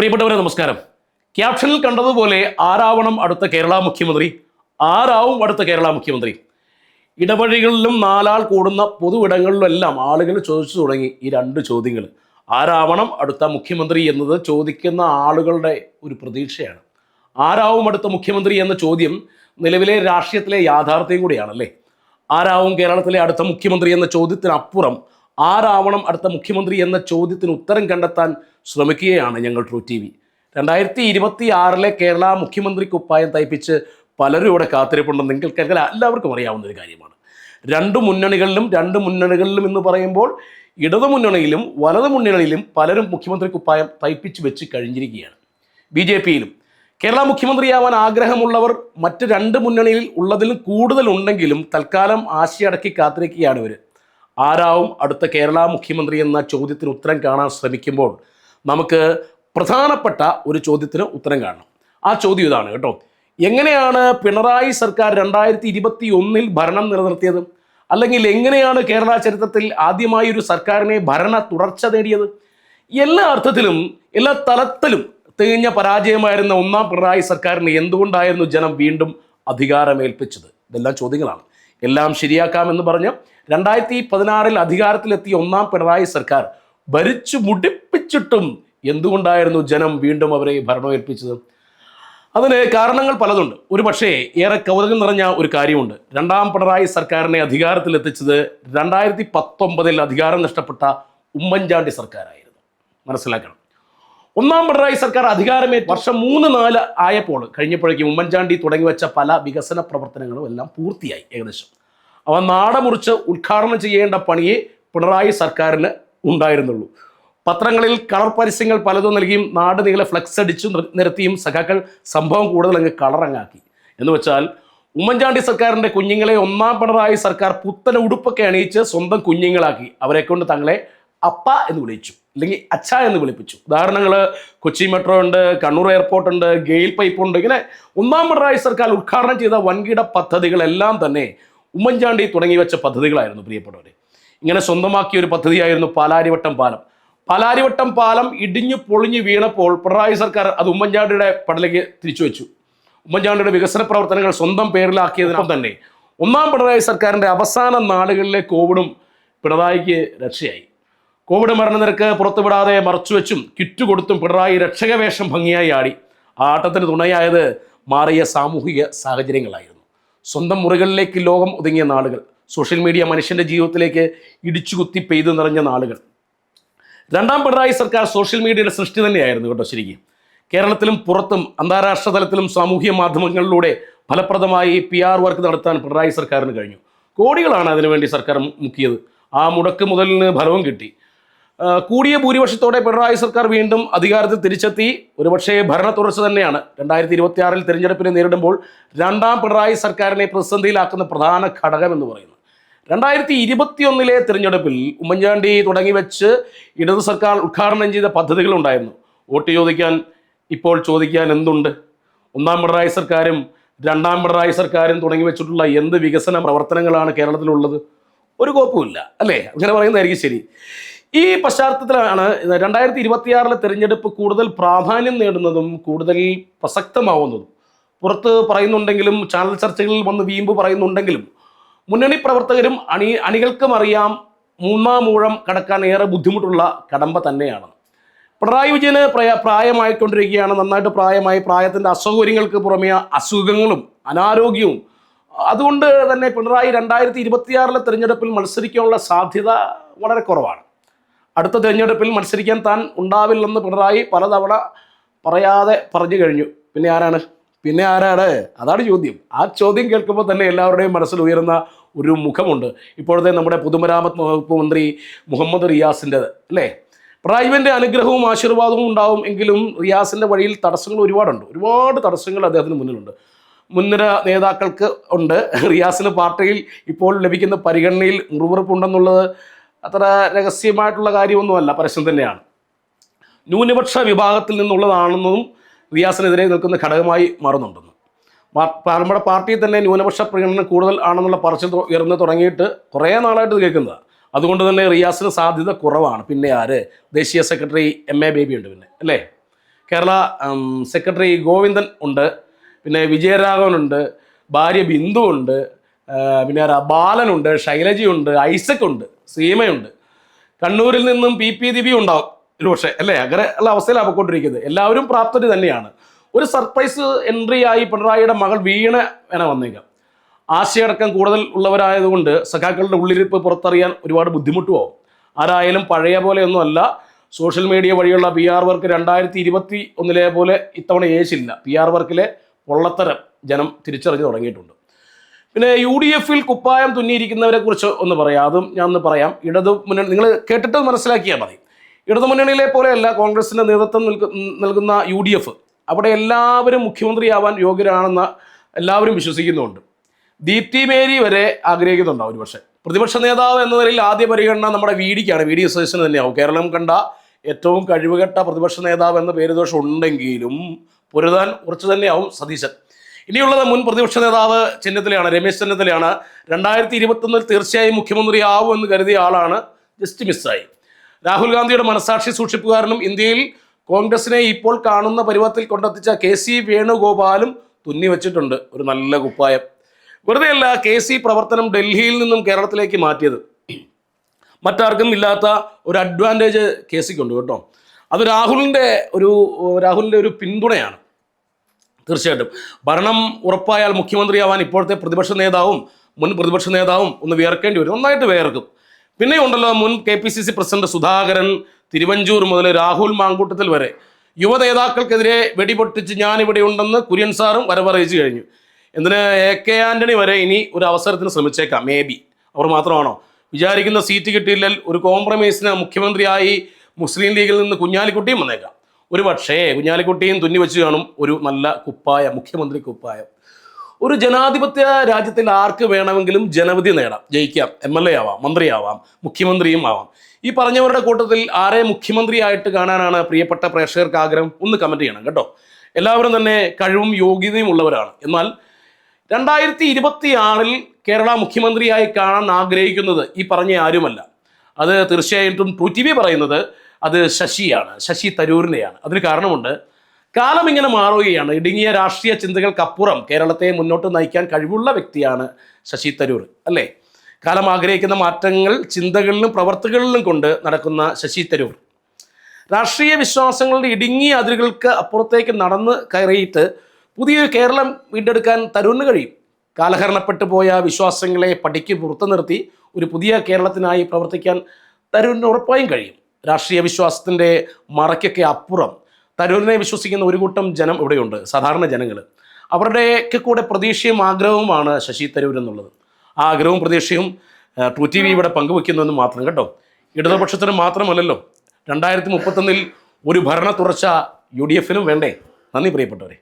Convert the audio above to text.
പ്രിയപ്പെട്ടവരെ നമസ്കാരം. ക്യാപ്ഷനിൽ കണ്ടതുപോലെ ആരാവണം അടുത്ത കേരള മുഖ്യമന്ത്രി? ആരാവും അടുത്ത കേരള മുഖ്യമന്ത്രി? ഇടവഴികളിലും നാലാൾ കൂടുന്ന പൊതുവിടങ്ങളിലെല്ലാം ആളുകൾ ചോദിച്ചു തുടങ്ങി ഈ രണ്ട് ചോദ്യങ്ങൾ. ആരാവണം അടുത്ത മുഖ്യമന്ത്രി എന്നത് ചോദിക്കുന്ന ആളുകളുടെ ഒരു പ്രതീക്ഷയാണ്. ആരാവും അടുത്ത മുഖ്യമന്ത്രി എന്ന ചോദ്യം നിലവിലെ രാഷ്ട്രീയത്തിലെ യാഥാർത്ഥ്യം കൂടിയാണല്ലേ? ആരാവും കേരളത്തിലെ അടുത്ത മുഖ്യമന്ത്രി എന്ന ചോദ്യത്തിനപ്പുറം ആരാവണം അടുത്ത മുഖ്യമന്ത്രി എന്ന ചോദ്യത്തിന് ഉത്തരം കണ്ടെത്താൻ ശ്രമിക്കുകയാണ് ഞങ്ങൾ ട്രൂ ടി വി. രണ്ടായിരത്തി ഇരുപത്തി ആറിലെ കേരള മുഖ്യമന്ത്രി കുപ്പായം തയ്പ്പിച്ച് പലരും ഇവിടെ കാത്തിരിപ്പുണ്ടെന്ന് നിങ്ങൾക്ക് എല്ലാവർക്കും അറിയാവുന്ന ഒരു കാര്യമാണ്. രണ്ട് മുന്നണികളിലും രണ്ട് മുന്നണികളിലും എന്ന് പറയുമ്പോൾ ഇടതു മുന്നണിയിലും വലതു മുന്നണിയിലും പലരും മുഖ്യമന്ത്രി കുപ്പായം തയ്പ്പിച്ച് വെച്ച് കഴിഞ്ഞിരിക്കുകയാണ്. ബി ജെ പിയിലും. കേരള മുഖ്യമന്ത്രിയാവാൻ ആഗ്രഹമുള്ളവർ മറ്റ് രണ്ട് മുന്നണിയിൽ ഉള്ളതിലും കൂടുതലുണ്ടെങ്കിലും തൽക്കാലം ആശയടക്കി കാത്തിരിക്കുകയാണ് ഇവർ ആരാവും അടുത്ത കേരള മുഖ്യമന്ത്രി എന്ന ചോദ്യത്തിന് ഉത്തരം കാണാൻ ശ്രമിക്കുമ്പോൾ നമുക്ക് പ്രധാനപ്പെട്ട ഒരു ചോദ്യത്തിന് ഉത്തരം കാണണം. ആ ചോദ്യം ഇതാണ് കേട്ടോ. എങ്ങനെയാണ് പിണറായി സർക്കാർ രണ്ടായിരത്തി ഇരുപത്തി ഒന്നിൽ ഭരണം നിലനിർത്തിയത്? അല്ലെങ്കിൽ എങ്ങനെയാണ് കേരള ചരിത്രത്തിൽ ആദ്യമായി ഒരു സർക്കാരിനെ ഭരണ തുടർച്ച നേടിയത്? എല്ലാ അർത്ഥത്തിലും എല്ലാ തലത്തിലും തികഞ്ഞ പരാജയമായിരുന്ന ഒന്നാം പിണറായി സർക്കാരിന് എന്തുകൊണ്ടായിരുന്നു ജനം വീണ്ടും അധികാരമേൽപ്പിച്ചത്? ഇതെല്ലാം ചോദ്യങ്ങളാണ്. എല്ലാം ശരിയാക്കാമെന്ന് പറഞ്ഞ് രണ്ടായിരത്തി പതിനാറിൽ അധികാരത്തിലെത്തിയ ഒന്നാം പിണറായി സർക്കാർ ഭരിച്ചു മുടിപ്പിച്ചിട്ടും എന്തുകൊണ്ടായിരുന്നു ജനം വീണ്ടും അവരെ ഭരണമേൽപ്പിച്ചത്? അതിന് കാരണങ്ങൾ പലതുണ്ട്. ഒരു പക്ഷേ ഏറെ കൗതുകം നിറഞ്ഞ ഒരു കാര്യമുണ്ട്. രണ്ടാം പിണറായി സർക്കാരിനെ അധികാരത്തിലെത്തിച്ചത് രണ്ടായിരത്തി പത്തൊമ്പതിൽ അധികാരം നഷ്ടപ്പെട്ട ഉമ്മൻചാണ്ടി സർക്കാരായിരുന്നു. മനസ്സിലാക്കണം. ഒന്നാം പിണറായി സർക്കാർ അധികാരമേ വർഷം മൂന്ന് നാല് ആയപ്പോൾ കഴിഞ്ഞപ്പോഴേക്കും ഉമ്മൻചാണ്ടി തുടങ്ങി വെച്ച പല വികസന പ്രവർത്തനങ്ങളും എല്ലാം പൂർത്തിയായി ഏകദേശം. അവ നാടമുറിച്ച് ഉദ്ഘാടനം ചെയ്യേണ്ട പണിയെ പിണറായി സർക്കാരിന് ഉണ്ടായിരുന്നുള്ളൂ. പത്രങ്ങളിൽ കളർ പരസ്യങ്ങൾ പലതും നൽകിയും നാട് നീളെ ഫ്ലക്സ് അടിച്ചു നിരത്തിയും സഖാക്കൾ സംഭവം കൂടുതൽ അങ്ങ് കളറങ്ങാക്കി. എന്ന് വെച്ചാൽ ഉമ്മൻചാണ്ടി സർക്കാരിന്റെ കുഞ്ഞുങ്ങളെ ഒന്നാം പിണറായി സർക്കാർ പുത്തൻ ഉടുപ്പൊക്കെ അണിയിച്ച് സ്വന്തം കുഞ്ഞുങ്ങളാക്കി. അവരെ കൊണ്ട് തങ്ങളെ അപ്പ എന്ന് വിളിച്ചു. അല്ലെങ്കിൽ അച്ഛ എന്ന് വിളിപ്പിച്ചു. ഉദാഹരണങ്ങൾ കൊച്ചി മെട്രോ ഉണ്ട് കണ്ണൂർ എയർപോർട്ട് ഉണ്ട് ഗെയിൽ പൈപ്പ് ഉണ്ട്. ഇങ്ങനെ ഒന്നാം പിണറായി സർക്കാർ ഉദ്ഘാടനം ചെയ്ത വൻകിട പദ്ധതികളെല്ലാം തന്നെ ഉമ്മൻചാണ്ടി തുടങ്ങി വെച്ച പദ്ധതികളായിരുന്നു പ്രിയപ്പെട്ടവരെ. ഇങ്ങനെ സ്വന്തമാക്കിയ ഒരു പദ്ധതിയായിരുന്നു പാലാരിവട്ടം പാലം. പാലാരിവട്ടം പാലം ഇടിഞ്ഞു പൊളിഞ്ഞു വീണപ്പോൾ പിണറായി സർക്കാർ അത് ഉമ്മൻചാണ്ടിയുടെ പടലേക്ക് തിരിച്ചു വെച്ചു. ഉമ്മൻചാണ്ടിയുടെ വികസന പ്രവർത്തനങ്ങൾ സ്വന്തം പേരിലാക്കിയതിനൊപ്പം തന്നെ ഒന്നാം പിണറായി സർക്കാരിന്റെ അവസാന നാളുകളിലെ കോവിഡും പിണറായിക്ക് രക്ഷയായി. കോവിഡ് മരണനിരക്ക് പുറത്തുവിടാതെ മറച്ചുവെച്ചും കിറ്റ് കൊടുത്തും പിണറായി രക്ഷകവേഷം ഭംഗിയായി ആടി. ആ ആട്ടത്തിന് തുണയായത് മാറിയ സാമൂഹിക സാഹചര്യങ്ങളായിരുന്നു. സ്വന്തം മുറികളിലേക്ക് ലോകം ഒതുങ്ങിയ നാളുകൾ സോഷ്യൽ മീഡിയ മനുഷ്യന്റെ ജീവിതത്തിലേക്ക് ഇടിച്ചുകുത്തി പെയ്തു നിറഞ്ഞ നാളുകൾ. രണ്ടാം പിണറായി സർക്കാർ സോഷ്യൽ മീഡിയയുടെ സൃഷ്ടി തന്നെയായിരുന്നു കേട്ടോ ശരിക്കും. കേരളത്തിലും പുറത്തും അന്താരാഷ്ട്ര തലത്തിലും സാമൂഹ്യ മാധ്യമങ്ങളിലൂടെ ഫലപ്രദമായി പി ആർ വർക്ക് നടത്താൻ പിണറായി സർക്കാരിന് കഴിഞ്ഞു. കോടികളാണ് അതിനുവേണ്ടി സർക്കാർ മുക്കിയത്. ആ മുടക്ക് മുതലിന് ഫലവും കിട്ടി. കൂടിയ ഭൂരിപക്ഷത്തോടെ പിണറായി സർക്കാർ വീണ്ടും അധികാരത്തിൽ തിരിച്ചെത്തി. ഒരുപക്ഷേ ഭരണ തുടർച്ച തന്നെയാണ്. രണ്ടായിരത്തി ഇരുപത്തി ആറിൽ തിരഞ്ഞെടുപ്പിനെ നേരിടുമ്പോൾ രണ്ടാം പിണറായി സർക്കാരിനെ പ്രതിസന്ധിയിലാക്കുന്ന പ്രധാന ഘടകം എന്ന് പറയുന്നത് രണ്ടായിരത്തി ഇരുപത്തിയൊന്നിലെ തിരഞ്ഞെടുപ്പിൽ ഉമ്മൻചാണ്ടി തുടങ്ങി വെച്ച് ഇടതു സർക്കാർ ഉദ്ഘാടനം ചെയ്ത പദ്ധതികളുണ്ടായിരുന്നു വോട്ട് ചോദിക്കാൻ ഇപ്പോൾ ചോദിക്കാൻ എന്തുണ്ട്? ഒന്നാം പിണറായി സർക്കാരും രണ്ടാം പിണറായി സർക്കാരും തുടങ്ങി വെച്ചിട്ടുള്ള എന്ത് വികസന പ്രവർത്തനങ്ങളാണ് കേരളത്തിലുള്ളത്? ഒരു കോപ്പുമില്ല അല്ലേ? അങ്ങനെ പറയുന്നതായിരിക്കും ശരി. ഈ പശ്ചാത്തലത്തിലാണ് രണ്ടായിരത്തി ഇരുപത്തിയാറിലെ തെരഞ്ഞെടുപ്പ് കൂടുതൽ പ്രാധാന്യം നേടുന്നതും കൂടുതൽ പ്രസക്തമാവുന്നതും. പുറത്ത് പറയുന്നുണ്ടെങ്കിലും ചാനൽ ചർച്ചകളിൽ വന്ന് വീമ്പ് പറയുന്നുണ്ടെങ്കിലും മുന്നണി പ്രവർത്തകരും അണി അണികൾക്കും അറിയാം മൂന്നാം ഊഴം കടക്കാൻ ഏറെ ബുദ്ധിമുട്ടുള്ള കടമ്പ തന്നെയാണ്. പിണറായി വിജയന് പ്രായ പ്രായമായിക്കൊണ്ടിരിക്കുകയാണ്. നന്നായിട്ട് പ്രായമായി പ്രായത്തിന്റെ അസൗകര്യങ്ങൾക്ക് പുറമേ അസുഖങ്ങളും അനാരോഗ്യവും. അതുകൊണ്ട് തന്നെ പിണറായി രണ്ടായിരത്തി ഇരുപത്തിയാറിലെ തിരഞ്ഞെടുപ്പിൽ മത്സരിക്കാനുള്ള സാധ്യത വളരെ കുറവാണ്. അടുത്ത തിരഞ്ഞെടുപ്പിൽ മത്സരിക്കാൻ താൻ ഉണ്ടാവില്ലെന്ന് പിണറായി പലതവണ പറയാതെ പറഞ്ഞു കഴിഞ്ഞു. പിന്നെ ആരാണ്? പിന്നെ ആരാണ്? അതാണ് ചോദ്യം. ആ ചോദ്യം കേൾക്കുമ്പോൾ തന്നെ എല്ലാവരുടെയും മനസ്സിൽ ഉയരുന്ന ഒരു മുഖമുണ്ട്. ഇപ്പോഴത്തെ നമ്മുടെ പൊതുമരാമത്ത് വകുപ്പ് മന്ത്രി മുഹമ്മദ് റിയാസിന്റെത് അല്ലേ? പ്രായവിന്റെ അനുഗ്രഹവും ആശീർവാദവും ഉണ്ടാവും എങ്കിലും റിയാസിന്റെ വഴിയിൽ തടസ്സങ്ങൾ ഒരുപാടുണ്ട്. ഒരുപാട് തടസ്സങ്ങൾ അദ്ദേഹത്തിന് മുന്നിലുണ്ട്. മുൻനിര നേതാക്കൾക്ക് ഉണ്ട്. റിയാസിന് പാർട്ടിയിൽ ഇപ്പോൾ ലഭിക്കുന്ന പരിഗണനയിൽ മുറിവുറപ്പുണ്ടെന്നുള്ളത് അത്ര രഹസ്യമായിട്ടുള്ള കാര്യമൊന്നുമല്ല പരസ്യം തന്നെയാണ്. ന്യൂനപക്ഷ വിഭാഗത്തിൽ നിന്നുള്ളതാണെന്നും റിയാസിനെതിരെ നിൽക്കുന്ന ഘടകമായി മാറുന്നുണ്ടെന്ന്. നമ്മുടെ പാർട്ടിയിൽ തന്നെ ന്യൂനപക്ഷ പ്രകടനം കൂടുതൽ ആണെന്നുള്ള പറച്ചിൽ ഉയർന്നു തുടങ്ങിയിട്ട് കുറേ നാളായിട്ട് കേൾക്കുന്നതാണ് അതുകൊണ്ട് തന്നെ റിയാസിന് സാധ്യത കുറവാണ്. പിന്നെ ആര്? ദേശീയ സെക്രട്ടറി എം എ ബേബി ഉണ്ട് പിന്നെ അല്ലേ? കേരള സെക്രട്ടറി ഗോവിന്ദൻ ഉണ്ട് പിന്നെ വിജയരാഘവനുണ്ട് ഭാര്യ ബിന്ദു ഉണ്ട് പിന്നെ? ബാലനുണ്ട് ശൈലജയുണ്ട് ഐസക് ഉണ്ട്. സീമയുണ്ട്. കണ്ണൂരിൽ നിന്നും പി. പി. ദിബി ഉണ്ടാവും. ഒരുപക്ഷെ അല്ലേ? അങ്ങനെ ഉള്ള അവസ്ഥയിലാണ് പോയിക്കൊണ്ടിരിക്കുന്നത്. എല്ലാവരും പ്രാപ്തര് തന്നെയാണ്. ഒരു സർപ്രൈസ് എൻട്രി ആയി പിണറായിയുടെ മകൾ വീണ വേണ വന്നേക്കാം. ആശയടക്കം കൂടുതൽ ഉള്ളവരായതുകൊണ്ട് സഖാക്കളുടെ ഉള്ളിരിപ്പ് പുറത്തറിയാൻ ഒരുപാട് ബുദ്ധിമുട്ടുമാവും. ആരായാലും പഴയ പോലെയൊന്നും അല്ല സോഷ്യൽ മീഡിയ വഴിയുള്ള പി. ആർ. വർക്ക് രണ്ടായിരത്തി ഇരുപത്തി ഒന്നിലെ പോലെ ഇത്തവണ ഏശില്ല. പി. ആർ. വർക്കിലെ പൊള്ളത്തരം ജനം തിരിച്ചറിഞ്ഞു തുടങ്ങിയിട്ടുണ്ട്. പിന്നെ യു ഡി എഫിൽ കുപ്പായം തുന്നിയിരിക്കുന്നവരെ കുറിച്ച് ഒന്ന് പറയാം. അതും ഞാൻ ഒന്ന് പറയാം. ഇടതു മുന്നണി നിങ്ങൾ കേട്ടിട്ട് മനസ്സിലാക്കിയാൽ മതി. ഇടതു മുന്നണിയിലെ പോലെയല്ല കോൺഗ്രസിന്റെ നേതൃത്വം നൽകുന്ന യു ഡി എഫ്. അവിടെ എല്ലാവരും മുഖ്യമന്ത്രിയാവാൻ യോഗ്യരാണെന്ന് എല്ലാവരും വിശ്വസിക്കുന്നുണ്ട്. ദീപ്തി മേരി വരെ ആഗ്രഹിക്കുന്നുണ്ടാവും ഒരുപക്ഷെ പ്രതിപക്ഷ നേതാവ് എന്ന നിലയിൽ ആദ്യ പരിഗണന നമ്മുടെ വി ഡിക്കാണ്. വി ഡി അസോസിയേഷൻ തന്നെയാവും. കേരളം കണ്ട ഏറ്റവും കഴിവുകെട്ട പ്രതിപക്ഷ നേതാവ് എന്ന പേരുദോഷം ഉണ്ടെങ്കിലും പൊരുതാൻ കുറച്ച് തന്നെയാവും സതീശൻ. ഇനിയുള്ളത് മുൻ പ്രതിപക്ഷ നേതാവ് ചെന്നിത്തലയാണ് രമേശ് ചെന്നിത്തലയാണ്. രണ്ടായിരത്തി ഇരുപത്തൊന്നിൽ തീർച്ചയായും മുഖ്യമന്ത്രി ആവും എന്ന് കരുതിയ ആളാണ് ജസ്റ്റ് മിസ്സായി. രാഹുൽ ഗാന്ധിയുടെ മനസാക്ഷി സൂക്ഷിപ്പുകാരനും ഇന്ത്യയിൽ കോൺഗ്രസിനെ ഇപ്പോൾ കാണുന്ന പരുവത്തിൽ കൊണ്ടെത്തിച്ച കെ സി വേണുഗോപാലും തുന്നി വെച്ചിട്ടുണ്ട്. ഒരു നല്ല കുപ്പായം. വെറുതെയല്ല കെ സി പ്രവർത്തനം ഡൽഹിയിൽ നിന്നും കേരളത്തിലേക്ക് മാറ്റിയത്. മറ്റാർക്കും ഇല്ലാത്ത ഒരു അഡ്വാന്റേജ് കെ സിക്കുണ്ട് കേട്ടോ. അത് രാഹുലിന്റെ ഒരു രാഹുലിന്റെ ഒരു പിന്തുണയാണ്. തീർച്ചയായിട്ടും. ഭരണം ഉറപ്പായാൽ മുഖ്യമന്ത്രിയാവാൻ ഇപ്പോഴത്തെ പ്രതിപക്ഷ നേതാവും മുൻ പ്രതിപക്ഷ നേതാവും ഒന്ന് വിയർക്കേണ്ടി വരും. നന്നായിട്ട് വിയർക്കും. പിന്നെ ഉണ്ടല്ലോ മുൻ K P C C president Sudhakaran Thiruvanchoor മുതൽ രാഹുൽ മാങ്കൂട്ടത്തിൽ വരെ. യുവ നേതാക്കൾക്കെതിരെ വെടിപൊട്ടിച്ച് ഞാനിവിടെ ഉണ്ടെന്ന് കുര്യൻ സാറും വരവറിയിച്ചു കഴിഞ്ഞു. എന്തിന്? എ കെ ആന്റണി വരെ ഇനി ഒരു അവസരത്തിന് ശ്രമിച്ചേക്കാം. May be. അവർ മാത്രമാണോ? വിചാരിക്കുന്ന സീറ്റ് കിട്ടിയില്ലെങ്കിൽ ഒരു കോംപ്രമൈസിന് മുഖ്യമന്ത്രിയായി മുസ്ലിം ലീഗിൽ നിന്ന് കുഞ്ഞാലിക്കുട്ടിയും വന്നേക്കാം. ഒരു പക്ഷേ കുഞ്ഞാലിക്കുട്ടിയും തുന്നി വെച്ച് കാണും ഒരു നല്ല കുപ്പായ മുഖ്യമന്ത്രി കുപ്പായം. ഒരു ജനാധിപത്യ രാജ്യത്തിൽ ആർക്ക് വേണമെങ്കിലും ജനവിധി നേടാം. ജയിക്കാം. എം എൽ എ ആവാം മന്ത്രിയാവാം മുഖ്യമന്ത്രിയും ആവാം. ഈ പറഞ്ഞവരുടെ കൂട്ടത്തിൽ ആരെ മുഖ്യമന്ത്രിയായിട്ട് കാണാനാണ് പ്രിയപ്പെട്ട പ്രേക്ഷകർക്ക് ആഗ്രഹം? ഒന്ന് കമന്റ് ചെയ്യണം കേട്ടോ. എല്ലാവരും തന്നെ കഴിവും യോഗ്യതയും ഉള്ളവരാണ്. എന്നാൽ രണ്ടായിരത്തി ഇരുപത്തി ആറിൽ കേരള മുഖ്യമന്ത്രിയായി കാണാൻ ആഗ്രഹിക്കുന്നത് ഈ പറഞ്ഞ ആരുമല്ല. അത് തീർച്ചയായിട്ടും ടു ടി വി പറയുന്നത് അത് ശശിയാണ് ശശി തരൂരിനെയാണ്. അതിന് കാരണമുണ്ട് കാലം ഇങ്ങനെ മാറുകയാണ്. ഇടുങ്ങിയ രാഷ്ട്രീയ ചിന്തകൾക്കപ്പുറം കേരളത്തെ മുന്നോട്ട് നയിക്കാൻ കഴിവുള്ള വ്യക്തിയാണ് ശശി തരൂർ അല്ലേ? കാലം ആഗ്രഹിക്കുന്ന മാറ്റങ്ങൾ ചിന്തകളിലും പ്രവർത്തികളിലും കൊണ്ട് നടക്കുന്ന ശശി തരൂർ. രാഷ്ട്രീയ വിശ്വാസങ്ങളുടെ ഇടുങ്ങിയ അതിരുകൾക്ക് അപ്പുറത്തേക്ക് നടന്ന് കയറിയിട്ട് പുതിയൊരു കേരളം വീണ്ടെടുക്കാൻ തരൂരിന് കഴിയും. കാലഹരണപ്പെട്ടു പോയ വിശ്വാസങ്ങളെ പടിക്ക് പുറത്തു നിർത്തി ഒരു പുതിയ കേരളത്തിനായി പ്രവർത്തിക്കാൻ തരൂരിന് ഉറപ്പായും കഴിയും. രാഷ്ട്രീയ വിശ്വാസത്തിന്റെ മറയ്ക്കൊക്കെ അപ്പുറം. തരൂരിനെ വിശ്വസിക്കുന്ന ഒരു കൂട്ടം ജനം ഇവിടെയുണ്ട് സാധാരണ ജനങ്ങൾ. അവരുടെയൊക്കെ കൂടെ പ്രതീക്ഷയും ആഗ്രഹവുമാണ് ശശി തരൂർ എന്നുള്ളത്. ആ ആഗ്രഹവും പ്രതീക്ഷയും ട്രൂ ടി വി ഇവിടെ പങ്കുവെക്കുന്നുവെന്ന് മാത്രം കേട്ടോ. ഇടതുപക്ഷത്തിന് മാത്രമല്ലല്ലോ രണ്ടായിരത്തി മുപ്പത്തൊന്നിൽ ഒരു ഭരണ തുടർച്ച യു ഡി എഫിനും വേണ്ടേ? നന്ദി പ്രിയപ്പെട്ടവരെ.